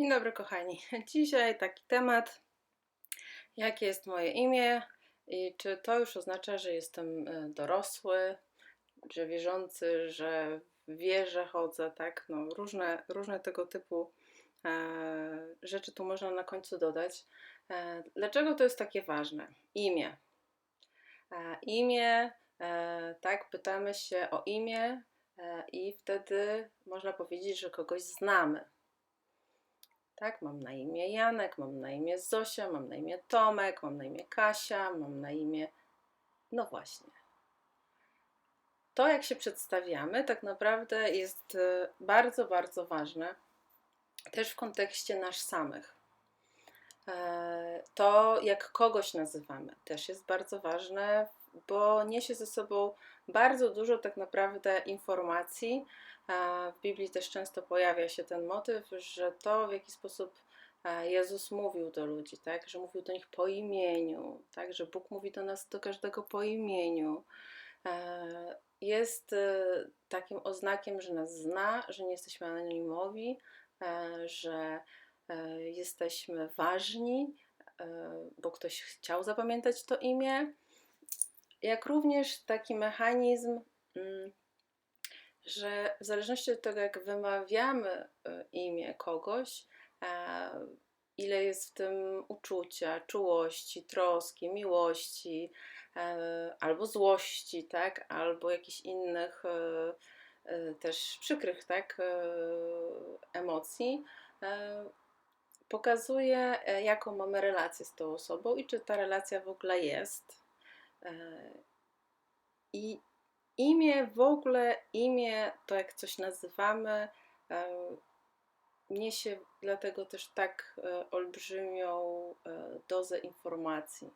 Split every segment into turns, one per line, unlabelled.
Dzień dobry, kochani. Dzisiaj taki temat. Jakie jest moje imię i czy to już oznacza, że jestem e, dorosły, że wierzący, że w chodzę, tak? No, różne, różne tego typu e, rzeczy tu można na końcu dodać. E, dlaczego to jest takie ważne? Imię. E, imię, e, tak, pytamy się o imię e, i wtedy można powiedzieć, że kogoś znamy. Tak, mam na imię Janek, mam na imię Zosia, mam na imię Tomek, mam na imię Kasia, mam na imię. No właśnie. To, jak się przedstawiamy, tak naprawdę jest e, bardzo, bardzo ważne też w kontekście nas samych. E, To, jak kogoś nazywamy, też jest bardzo ważne, bo niesie ze sobą bardzo dużo tak naprawdę informacji. W Biblii też często pojawia się ten motyw, że to w jaki sposób e, Jezus mówił do ludzi, tak, że mówił do nich po imieniu, tak, że Bóg mówi do nas, do każdego po imieniu. E, Jest e, takim oznakiem, że nas zna, że nie jesteśmy anonimowi, że jesteśmy ważni, bo ktoś chciał zapamiętać to imię. Jak również taki mechanizm, mm, że w zależności od tego, jak wymawiamy e, imię kogoś, e, ile jest w tym uczucia, czułości, troski, miłości, e, albo złości, tak, albo jakichś innych też przykrych, tak, emocji, pokazuje, jaką mamy relację z tą osobą i czy ta relacja w ogóle jest. I imię, w ogóle imię, to jak coś nazywamy, niesie dlatego też tak e, olbrzymią e, dozę informacji.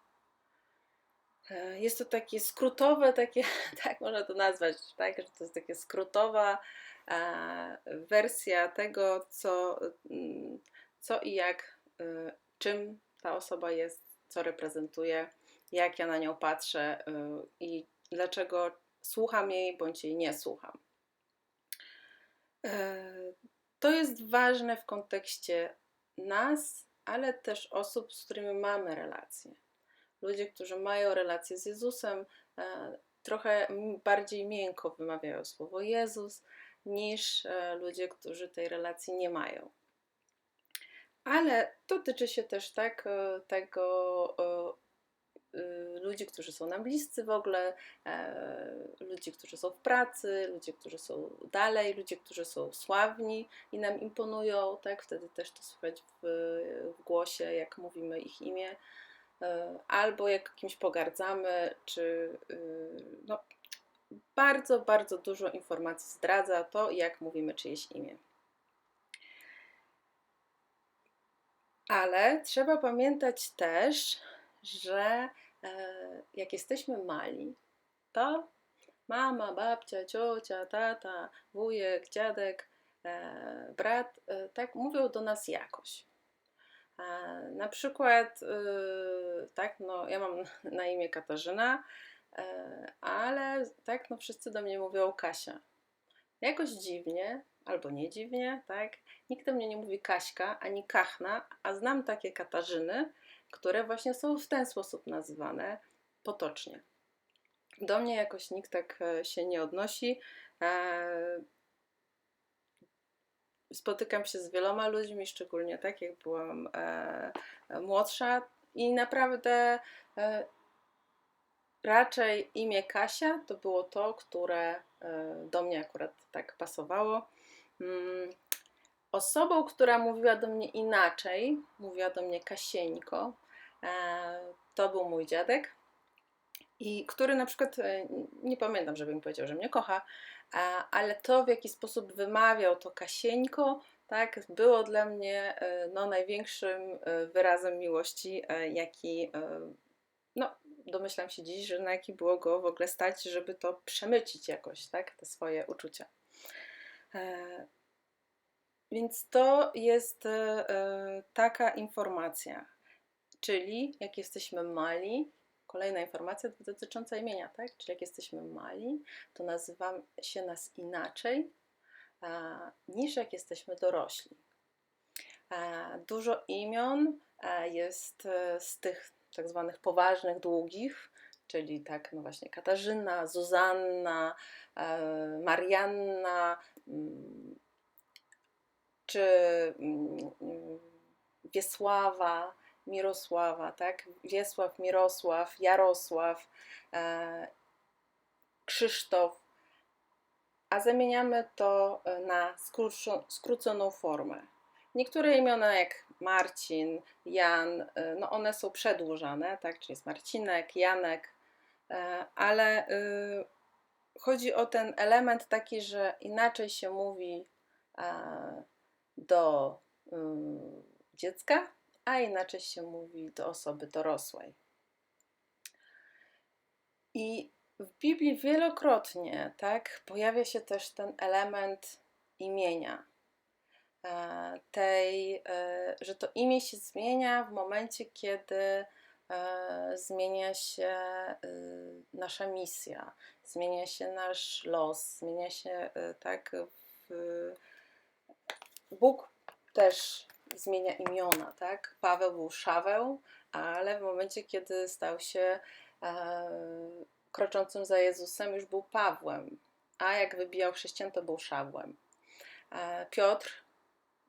E, Jest to takie skrótowe, takie, tak można to nazwać, tak, że to jest takie skrótowa wersja tego, co, mm, co i jak, czym ta osoba jest, co reprezentuje, jak ja na nią patrzę i dlaczego słucham jej bądź jej nie słucham. E, To jest ważne w kontekście nas, ale też osób, z którymi mamy relacje. Ludzie, którzy mają relacje z Jezusem, e, trochę bardziej miękko wymawiają słowo Jezus niż e, ludzie, którzy tej relacji nie mają. Ale dotyczy się też tak tego ludzi, którzy są nam bliscy w ogóle, e, ludzi, którzy są w pracy, ludzie, którzy są dalej, ludzie, którzy są sławni i nam imponują, tak? Wtedy też to słychać w, w głosie, jak mówimy ich imię, e, albo jak kimś pogardzamy, czy y, no, bardzo, bardzo dużo informacji zdradza to, jak mówimy czyjeś imię. Ale trzeba pamiętać też, że jak jesteśmy mali, to mama, babcia, ciocia, tata, wujek, dziadek, e, brat, e, tak mówią do nas jakoś. E, Na przykład, tak, no ja mam na imię Katarzyna, e, ale tak, no wszyscy do mnie mówią Kasia. Jakoś dziwnie, albo nie dziwnie, tak, nikt do mnie nie mówi Kaśka ani Kachna, a znam takie Katarzyny, które właśnie są w ten sposób nazywane potocznie. Do mnie jakoś nikt tak e, się nie odnosi. E, Spotykam się z wieloma ludźmi, szczególnie tak jak byłam e, młodsza, i naprawdę raczej imię Kasia to było to, które do mnie akurat tak pasowało. Mm, Osobą, która mówiła do mnie inaczej, mówiła do mnie Kasieńko, to był mój dziadek. I który na przykład, e, nie pamiętam, żeby mi powiedział, że mnie kocha, e, ale to w jaki sposób wymawiał to Kasieńko, tak, było dla mnie e, no, największym e, wyrazem miłości, e, jaki, e, no, domyślam się dziś, że na jaki było go w ogóle stać, żeby to przemycić jakoś, tak, te swoje uczucia. E, Więc to jest e, e, taka informacja, czyli jak jesteśmy mali, kolejna informacja dotycząca imienia, tak? Czyli jak jesteśmy mali, to nazywa się nas inaczej a, niż jak jesteśmy dorośli. A, Dużo imion e, jest e, z tych tak zwanych poważnych, długich, czyli tak, no właśnie Katarzyna, Zuzanna, e, Marianna, mm, czy mm, Wiesława, Mirosława, tak? Wiesław, Mirosław, Jarosław, Krzysztof, a zamieniamy to na skróconą formę. Niektóre imiona jak Marcin, Jan, y, no one są przedłużane, tak, czyli jest Marcinek, Janek, e, ale y, chodzi o ten element taki, że inaczej się mówi e, do y, dziecka, a inaczej się mówi do osoby dorosłej. I w Biblii wielokrotnie tak, pojawia się też ten element imienia. E, tej, e, że to imię się zmienia w momencie, kiedy e, zmienia się nasza misja, zmienia się nasz los, zmienia się tak. W... Bóg też zmienia imiona, tak? Paweł był Szaweł, ale w momencie, kiedy stał się kroczącym za Jezusem, już był Pawłem, a jak wybijał chrześcijan, to był Szawłem. Piotr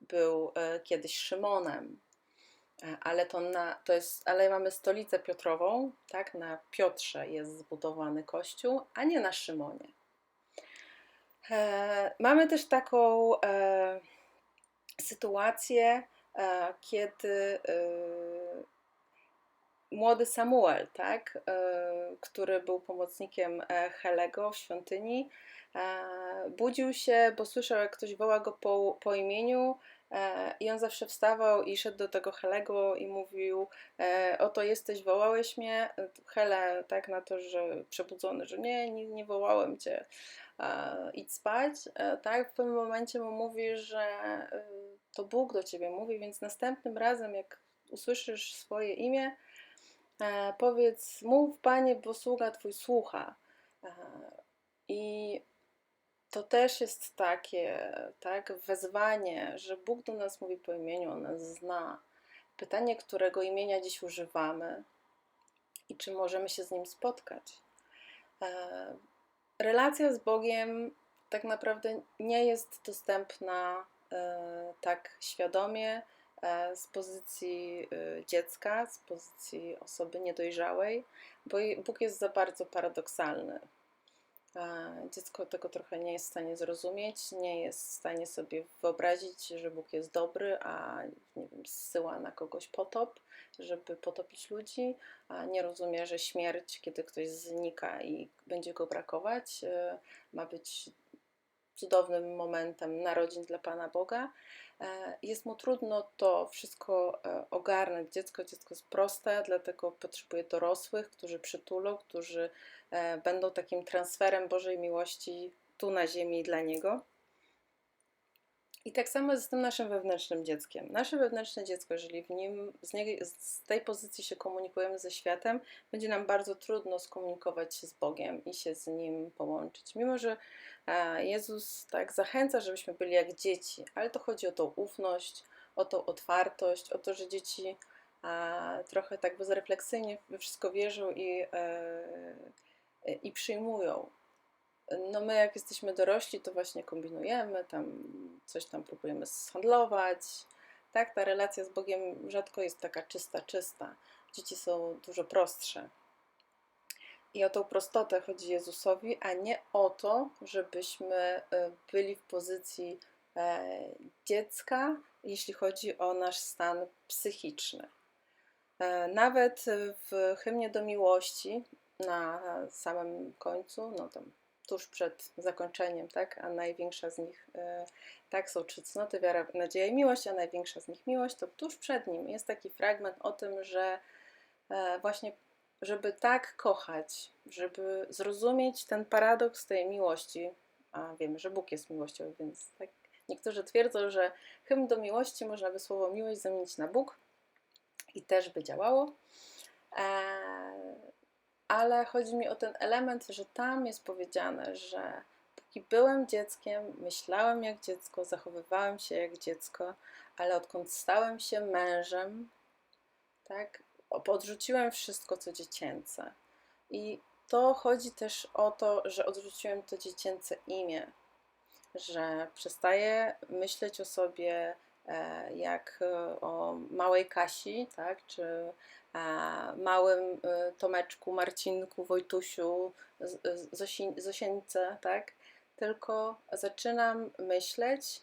był e, kiedyś Szymonem, e, ale to, na, to jest, ale mamy stolicę Piotrową, tak? Na Piotrze jest zbudowany kościół, a nie na Szymonie. E, mamy też taką e, sytuację, e, kiedy e, młody Samuel, tak, który był pomocnikiem Helego w świątyni, budził się, bo słyszał, jak ktoś woła go po, po imieniu, E, I on zawsze wstawał i szedł do tego Helego i mówił: e, Oto jesteś, wołałeś mnie. Hele, tak na to, że przebudzony, że nie, nie, nie wołałem cię, idź spać. E, tak, w pewnym momencie mu mówi, że to Bóg do ciebie mówi, więc następnym razem, jak usłyszysz swoje imię, powiedz: Mów, panie, bo sługa twój słucha. I to też jest takie, tak, wezwanie, że Bóg do nas mówi po imieniu, On nas zna. Pytanie, którego imienia dziś używamy i czy możemy się z Nim spotkać. E, relacja z Bogiem tak naprawdę nie jest dostępna e, tak świadomie e, z pozycji dziecka, z pozycji osoby niedojrzałej, bo Bóg jest za bardzo paradoksalny. Dziecko tego trochę nie jest w stanie zrozumieć, nie jest w stanie sobie wyobrazić, że Bóg jest dobry, a wiem, zsyła na kogoś potop, żeby potopić ludzi, a nie rozumie, że śmierć, kiedy ktoś znika i będzie go brakować, e, ma być cudownym momentem narodzin dla Pana Boga. E, jest mu trudno to wszystko e, ogarnąć. Dziecko, dziecko jest proste, dlatego potrzebuje dorosłych, którzy przytulą, którzy e, będą takim transferem Bożej miłości tu na ziemi dla niego. I tak samo jest z tym naszym wewnętrznym dzieckiem. Nasze wewnętrzne dziecko, jeżeli w nim, z, nie, z tej pozycji się komunikujemy ze światem, będzie nam bardzo trudno skomunikować się z Bogiem i się z Nim połączyć. Mimo, że Jezus tak zachęca, żebyśmy byli jak dzieci, ale to chodzi o tą ufność, o tą otwartość, o to, że dzieci trochę tak bezrefleksyjnie we wszystko wierzą i, e, i przyjmują. No my jak jesteśmy dorośli, to właśnie kombinujemy, tam coś tam próbujemy zhandlować. Tak, ta relacja z Bogiem rzadko jest taka czysta, czysta. Dzieci są dużo prostsze. I o tą prostotę chodzi Jezusowi, a nie o to, żebyśmy e, byli w pozycji e, dziecka, jeśli chodzi o nasz stan psychiczny. E, nawet w hymnie do miłości na samym końcu, no tam tuż przed zakończeniem, tak, a największa z nich, tak, są trzy cnoty, wiara, nadzieja i miłość, a największa z nich miłość, to tuż przed nim jest taki fragment o tym, że właśnie żeby tak kochać, żeby zrozumieć ten paradoks tej miłości, a wiemy, że Bóg jest miłością, więc tak niektórzy twierdzą, że hymn do miłości można by słowo miłość zamienić na Bóg i też by działało. Eee, ale chodzi mi o ten element, że tam jest powiedziane, że póki byłem dzieckiem, myślałem jak dziecko, zachowywałem się jak dziecko, ale odkąd stałem się mężem, tak, odrzuciłem wszystko, co dziecięce. I to chodzi też o to, że odrzuciłem to dziecięce imię, że przestaję myśleć o sobie jak e, o małej Kasi, tak, czy e, małym Tomeczku, Marcinku, Wojtusiu, Zosieńce, tak, tylko zaczynam myśleć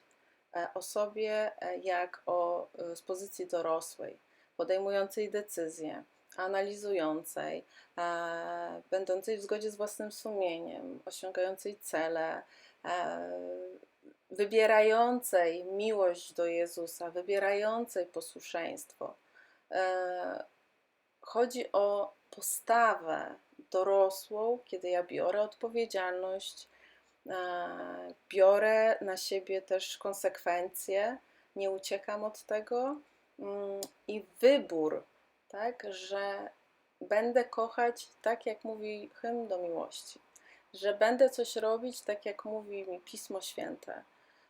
o sobie jak o z pozycji dorosłej, podejmującej decyzje, analizującej, będącej w zgodzie z własnym sumieniem, osiągającej cele, wybierającej miłość do Jezusa, wybierającej posłuszeństwo. E, chodzi o postawę dorosłą, kiedy ja biorę odpowiedzialność, e, biorę na siebie też konsekwencje, nie uciekam od tego mm, i wybór, tak, że będę kochać tak, jak mówi hymn do miłości, że będę coś robić tak, jak mówi mi Pismo Święte,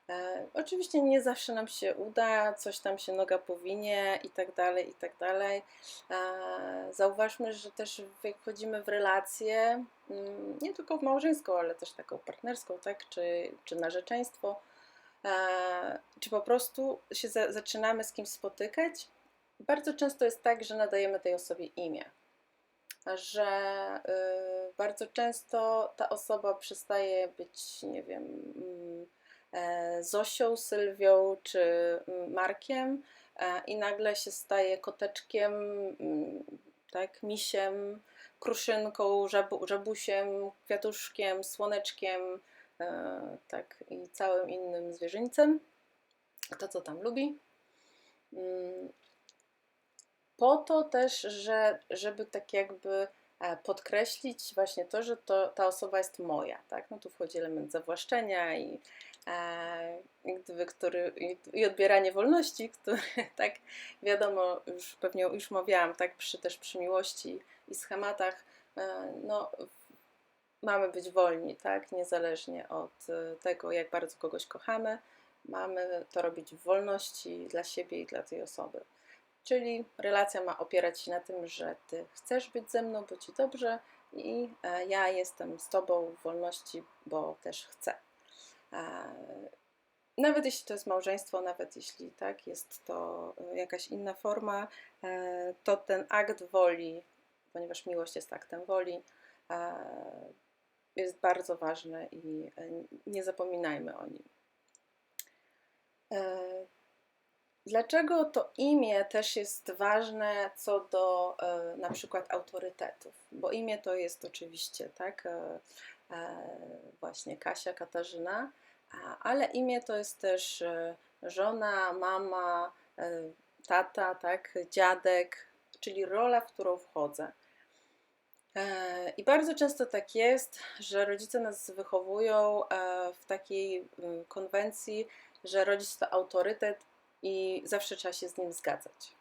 E, oczywiście nie zawsze nam się uda, coś tam się noga powinie i tak dalej, i tak dalej. E, zauważmy, że też wchodzimy w relację, mm, nie tylko w małżeńską, ale też taką partnerską, tak, czy, czy narzeczeństwo, e, czy po prostu się za, zaczynamy z kimś spotykać, bardzo często jest tak, że nadajemy tej osobie imię. Że y, bardzo często ta osoba przestaje być, nie wiem, Zosią, Sylwią czy mm, Markiem e, i nagle się staje koteczkiem, mm, tak, misiem, kruszynką, żabu, żabusiem, kwiatuszkiem, słoneczkiem, e, tak, i całym innym zwierzyńcem, to co tam lubi. Mm, po to też, że, żeby tak jakby podkreślić właśnie to, że to, ta osoba jest moja, tak? No tu wchodzi element zawłaszczenia i gdyby, który, i odbieranie wolności, który tak wiadomo, już pewnie już mówiłam, tak przy, też przy miłości i schematach, e, no mamy być wolni, tak, niezależnie od e, tego, jak bardzo kogoś kochamy, mamy to robić w wolności dla siebie i dla tej osoby. Czyli relacja ma opierać się na tym, że ty chcesz być ze mną, bo ci dobrze i e, ja jestem z tobą w wolności, bo też chcę. Nawet jeśli to jest małżeństwo, nawet jeśli tak, jest to e, jakaś inna forma, e, to ten akt woli, ponieważ miłość jest aktem woli, e, jest bardzo ważny i nie zapominajmy o nim. Dlaczego to imię też jest ważne co do na przykład autorytetów? Bo imię to jest oczywiście, tak, właśnie Kasia, Katarzyna, ale imię to jest też e, żona, mama, e, tata, tak, dziadek, czyli rola, w którą wchodzę. E, I bardzo często tak jest, że rodzice nas wychowują w takiej konwencji, że rodzic to autorytet i zawsze trzeba się z nim zgadzać.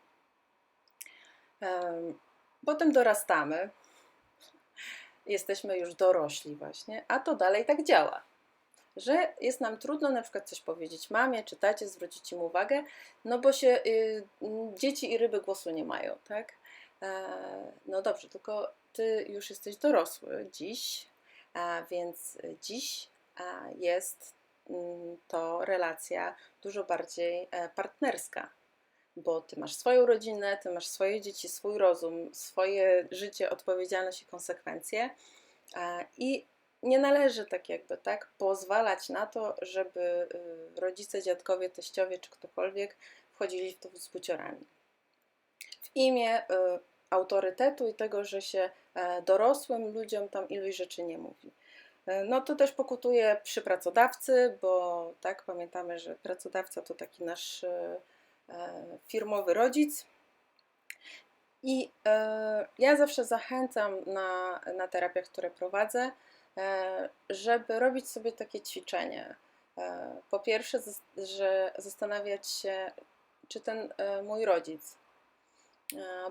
Potem dorastamy, jesteśmy już dorośli, właśnie, a to dalej tak działa że jest nam trudno na przykład coś powiedzieć mamie czy tacie, zwrócić im uwagę, no bo się y, dzieci i ryby głosu nie mają, tak? E, no dobrze, tylko ty już jesteś dorosły dziś, a więc dziś a jest mm, to relacja dużo bardziej e, partnerska, bo ty masz swoją rodzinę, ty masz swoje dzieci, swój rozum, swoje życie, odpowiedzialność i konsekwencje. I nie należy tak jakby, tak, pozwalać na to, żeby y, rodzice, dziadkowie, teściowie czy ktokolwiek wchodzili w to z buciorami. W imię y, autorytetu i tego, że się e, dorosłym ludziom tam iluś rzeczy nie mówi. E, no to też pokutuje przy pracodawcy, bo tak pamiętamy, że pracodawca to taki nasz e, firmowy rodzic. I ja zawsze zachęcam na, na terapiach, które prowadzę, żeby robić sobie takie ćwiczenie. E, po pierwsze, że zastanawiać się, czy ten e, mój rodzic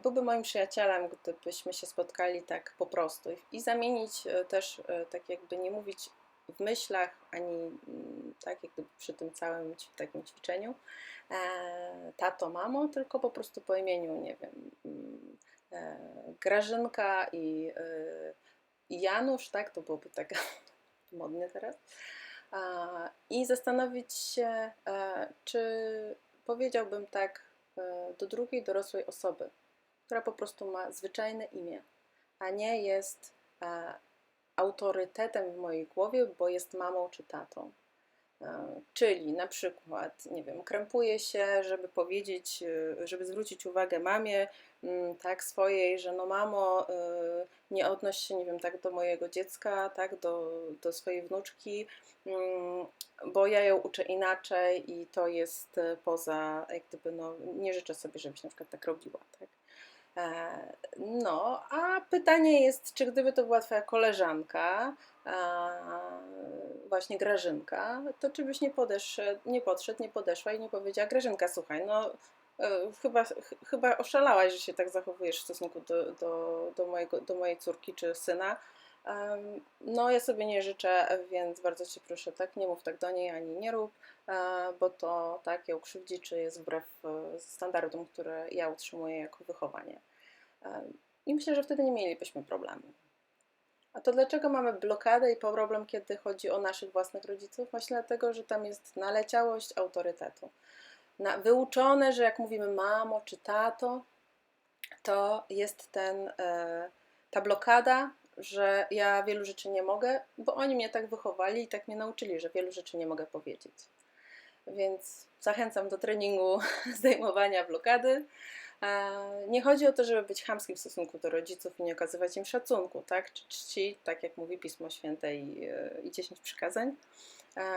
byłby moim przyjacielem, gdybyśmy się spotkali tak po prostu i zamienić też, tak jakby nie mówić w myślach, ani mm, tak, jak gdyby przy tym całym takim ćwiczeniu. E, tato, mamo, tylko po prostu po imieniu, nie wiem, mm, e, Grażynka e, i Janusz, tak, to byłoby tak modnie teraz. I zastanowić się, e, czy powiedziałbym tak e, do drugiej dorosłej osoby, która po prostu ma zwyczajne imię, a nie jest e, autorytetem w mojej głowie, bo jest mamą czy tatą. E, Czyli na przykład, nie wiem, krępuję się, żeby powiedzieć, e, żeby zwrócić uwagę mamie, mm, tak, swojej, że no mamo, e, nie odnoś się, nie wiem, tak do mojego dziecka, tak, do, do swojej wnuczki, mm, bo ja ją uczę inaczej i to jest poza, jak gdyby, no, nie życzę sobie, żebyś na przykład tak robiła, tak. E, No, a pytanie jest, czy gdyby to była Twoja koleżanka, właśnie Grażynka, to czy byś nie, podeszł, nie podszedł, nie podeszła i nie powiedziała, Grażynka, słuchaj, no e, chyba, ch- chyba oszalałaś, że się tak zachowujesz w stosunku do, do, do, mojego, do mojej córki czy syna. No, ja sobie nie życzę, więc bardzo Cię proszę, tak, nie mów tak do niej, ani nie rób, e, bo to tak ją krzywdzi, czy jest wbrew e, standardom, które ja utrzymuję jako wychowanie. I myślę, że wtedy nie mielibyśmy problemu. A to dlaczego mamy blokadę i problem, kiedy chodzi o naszych własnych rodziców? Myślę dlatego, że tam jest naleciałość autorytetu. Na, wyuczone, że jak mówimy mamo czy tato, to jest ten, e, ta blokada, że ja wielu rzeczy nie mogę, bo oni mnie tak wychowali i tak mnie nauczyli, że wielu rzeczy nie mogę powiedzieć. Więc zachęcam do treningu zdejmowania blokady. Nie chodzi o to, żeby być chamskim w stosunku do rodziców i nie okazywać im szacunku, tak? Czy czci, tak jak mówi Pismo Święte i, e, i 10 przykazań.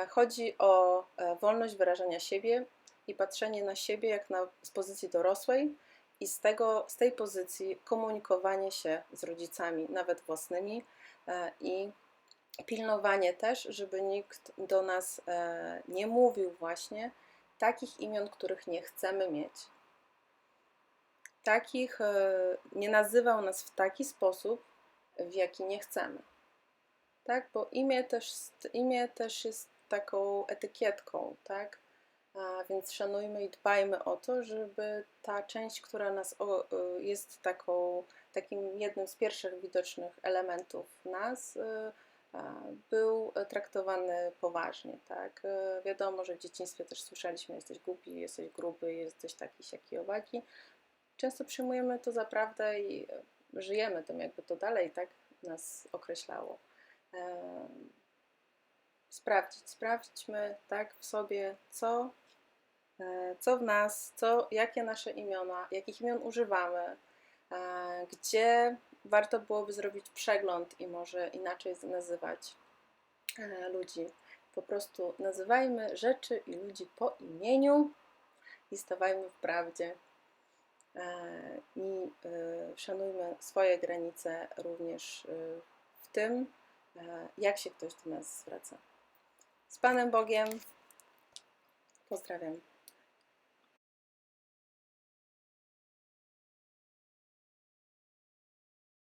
Chodzi o e, wolność wyrażania siebie i patrzenie na siebie jak na z pozycji dorosłej i z, tego, z tej pozycji komunikowanie się z rodzicami, nawet własnymi e, i pilnowanie też, żeby nikt do nas e, nie mówił właśnie takich imion, których nie chcemy mieć. Takich e, nie nazywał nas w taki sposób, w jaki nie chcemy. Tak, bo imię też, imię też jest taką etykietką, tak? Więc szanujmy i dbajmy o to, żeby ta część, która nas o, y, jest taką, takim jednym z pierwszych widocznych elementów nas, y, był traktowany poważnie, tak? Y, Wiadomo, że w dzieciństwie też słyszeliśmy, jesteś głupi, jesteś gruby, jesteś taki, siaki, owaki. Często przyjmujemy to za prawdę i żyjemy tym, jakby to dalej tak nas określało. Em, Sprawdzić, sprawdźmy tak w sobie, co e, co w nas, co, jakie nasze imiona, jakich imion używamy, e, gdzie warto byłoby zrobić przegląd i może inaczej nazywać e, ludzi. Po prostu nazywajmy rzeczy i ludzi po imieniu i stawajmy w prawdzie. E, I e, szanujmy swoje granice również e, w tym, e, jak się ktoś do nas zwraca. Z Panem Bogiem. Pozdrawiam.